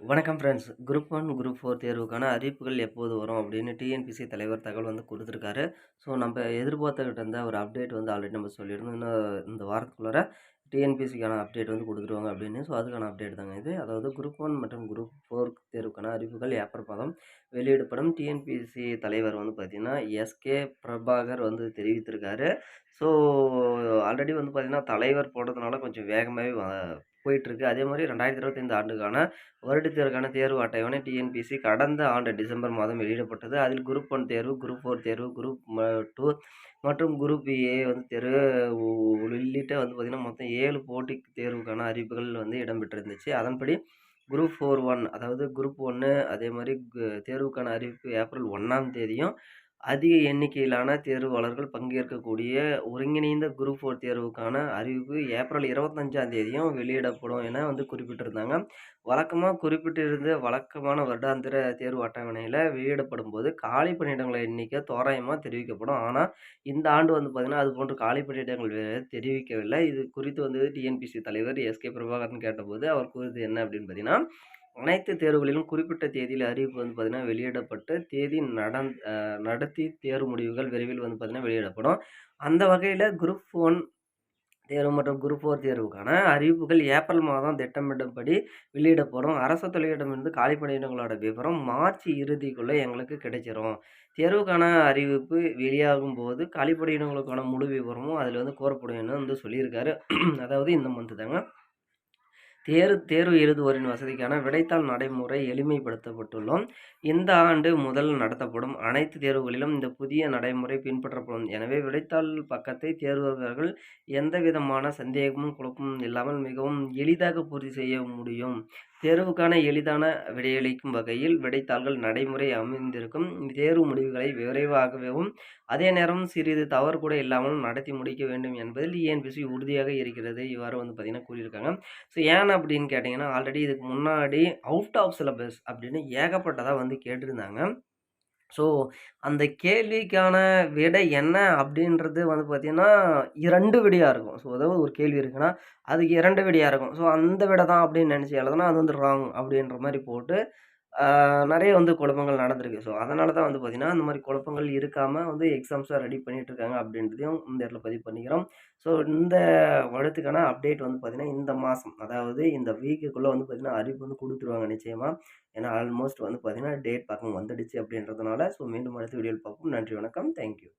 வணக்கம் friends group one group four தேர்வுக்கான அறிவிப்புகள் எப்போது வரும் அப்படின்னு டிஎன்பிசி தலைவர் தகவல் வந்து கொடுத்துருக்காரு. ஸோ நம்ம எதிர்பார்த்துக்கிட்டு இருந்த ஒரு அப்டேட் வந்து ஆல்ரெடி நம்ம சொல்லியிருந்தோம். இன்னும் இந்த வாரத்துக்குள்ளார டிஎன்பிசிக்கான அப்டேட் வந்து கொடுத்துருவாங்க அப்படின்னு. ஸோ அதுக்கான அப்டேட் தாங்க இது. அதாவது குரூப் ஒன் மற்றும் குரூப் ஃபோர் தேர்வுக்கான அறிவிப்புகள் ஏப்ரல் மாதம் வெளியிடப்படும் டிஎன்பிசி தலைவர் வந்து பார்த்திங்கன்னா எஸ்கே பிரபாகர் வந்து தெரிவித்திருக்காரு. ஸோ ஆல்ரெடி வந்து பார்த்திங்கன்னா தலைவர் போடுறதுனால கொஞ்சம் வேகமாகவே போயிட்டுருக்கு. அதே மாதிரி ரெண்டாயிரத்தி இருபத்தைந்து ஆண்டுக்கான வருடத்திற்கான தேர்வு அட்டவணை டிஎன்பிசி கடந்த ஆண்டு டிசம்பர் மாதம் வெளியிடப்பட்டது. அதில் குரூப் ஒன் தேர்வு குரூப் ஃபோர் தேர்வு குரூப் டூ மற்றும் குரூப் ஏ வந்து தேர்வு உள்ளிட்ட வந்து பார்த்திங்கன்னா மொத்தம் ஏழு போட்டி தேர்வுக்கான அறிவிப்புகள் வந்து இடம்பெற்றிருந்துச்சு. அதன்படி குரூப் ஃபோர் ஒன் அதாவது குரூப் ஒன்று அதே மாதிரி தேர்வுக்கான அறிவிப்பு ஏப்ரல் ஒன்றாம் தேதியும் அதிக எண்ணிக்கையிலான தேர்வாளர்கள் பங்கேற்கக்கூடிய ஒருங்கிணைந்த குரூப் ஃபோர் தேர்வுக்கான அறிவிப்பு ஏப்ரல் இருபத்தஞ்சாம் தேதியும் வெளியிடப்படும் என வந்து குறிப்பிட்டிருந்தாங்க. வழக்கமாக குறிப்பிட்டிருந்த வழக்கமான வருடாந்திர தேர்வு அட்டவணையில் வெளியிடப்படும் போது காலி பணியிடங்களை எண்ணிக்கை தோராயமாக தெரிவிக்கப்படும். ஆனால் இந்த ஆண்டு வந்து பார்த்திங்கன்னா அது போன்ற காலி பணியிடங்கள் தெரிவிக்கவில்லை. இது குறித்து வந்து டிஎன்பிசி தலைவர் எஸ்கே பிரபாகரன் கேட்டபோது அவர் கூறுது என்ன அப்படின்னு பார்த்தீங்கன்னா அனைத்து தேர்வுகளிலும் குறிப்பிட்ட தேதியில் அறிவிப்பு வந்து பார்த்திங்கன்னா வெளியிடப்பட்டு தேதி நடந் நடத்தி தேர்வு முடிவுகள் விரைவில் வந்து பார்த்திங்கன்னா வெளியிடப்படும். அந்த வகையில் குரூப் ஒன் தேர்வு மற்றும் குரூப் ஃபோர் தேர்வுக்கான அறிவிப்புகள் ஏப்ரல் மாதம் திட்டமிட்டபடி வெளியிடப்படும். அரசு தொழிலிடமிருந்து காலி விவரம் மார்ச் இறுதிக்குள்ளே எங்களுக்கு கிடைச்சிரும். தேர்வுக்கான அறிவிப்பு வெளியாகும் போது காலி முழு விவரமும் அதில் வந்து கோரப்படும் வந்து சொல்லியிருக்காரு. அதாவது இந்த மந்த்து தாங்க. தேர்வு தேர்வு எழுதுவோரின் வசதிக்கான விடைத்தாள் நடைமுறை எளிமைப்படுத்தப்பட்டுள்ளோம். இந்த ஆண்டு முதல் நடத்தப்படும் அனைத்து தேர்வுகளிலும் இந்த புதிய நடைமுறை பின்பற்றப்படும். எனவே விடைத்தாள் பக்கத்தை தேர்வர்கள் எந்த விதமான சந்தேகமும் குழப்பமும் இல்லாமல் மிகவும் எளிதாக பூர்த்தி செய்ய முடியும். தேர்வுக்கான எளிதான விடையளிக்கும் வகையில் விடைத்தாள்கள் நடைமுறை அமைந்திருக்கும். தேர்வு முடிவுகளை விரைவாகவும் அதே நேரம் சிறிது தவறு கூட இல்லாமல் நடத்தி முடிக்க வேண்டும் என்பதில் இஎன்பிசி உறுதியாக இருக்கிறது? இவ்வாறு வந்து பார்த்திங்கன்னா கூறியிருக்காங்க. ஸோ ஏன் அப்படின்னு கேட்டிங்கன்னா ஆல்ரெடி இதுக்கு முன்னாடி அவுட் ஆஃப் சிலபஸ் அப்படின்னு ஏகப்பட்டதாக வந்து கேட்டிருந்தாங்க. ஸோ அந்த கேள்விக்கான விடை என்ன அப்படின்றது வந்து பார்த்திங்கன்னா இரண்டு விடையாக இருக்கும். ஸோ அதாவது ஒரு கேள்வி இருக்குன்னா அதுக்கு இரண்டு விடையாக இருக்கும். ஸோ அந்த விடை தான் அப்படின்னு நினச்சி எழுதுனா அது வந்து ராங் அப்படின்ற மாதிரி போட்டு நிறைய வந்து குழப்பங்கள் நடந்திருக்கு. ஸோ அதனால தான் வந்து பார்த்திங்கன்னா அந்த மாதிரி குழப்பங்கள் இருக்காமல் வந்து எக்ஸாம்ஸாக ரெடி பண்ணிகிட்ருக்காங்க அப்படின்றதையும் இந்த இடத்துல பதிவு பண்ணிக்கிறோம். ஸோ இந்த வருடத்துக்கான அப்டேட் வந்து பார்த்திங்கன்னா இந்த மாதம் அதாவது இந்த வீக்குக்குள்ளே வந்து பார்த்திங்கன்னா அறிவிப்பு வந்து கொடுத்துருவாங்க நிச்சயமாக ஏன்னா ஆல்மோஸ்ட் வந்து பார்த்திங்கன்னா டேட் பக்கம் வந்துடுச்சு அப்படின்றதுனால ஸோ மீண்டும் அடுத்த வீடியோவில் பார்ப்போம். நன்றி வணக்கம். தேங்க்யூ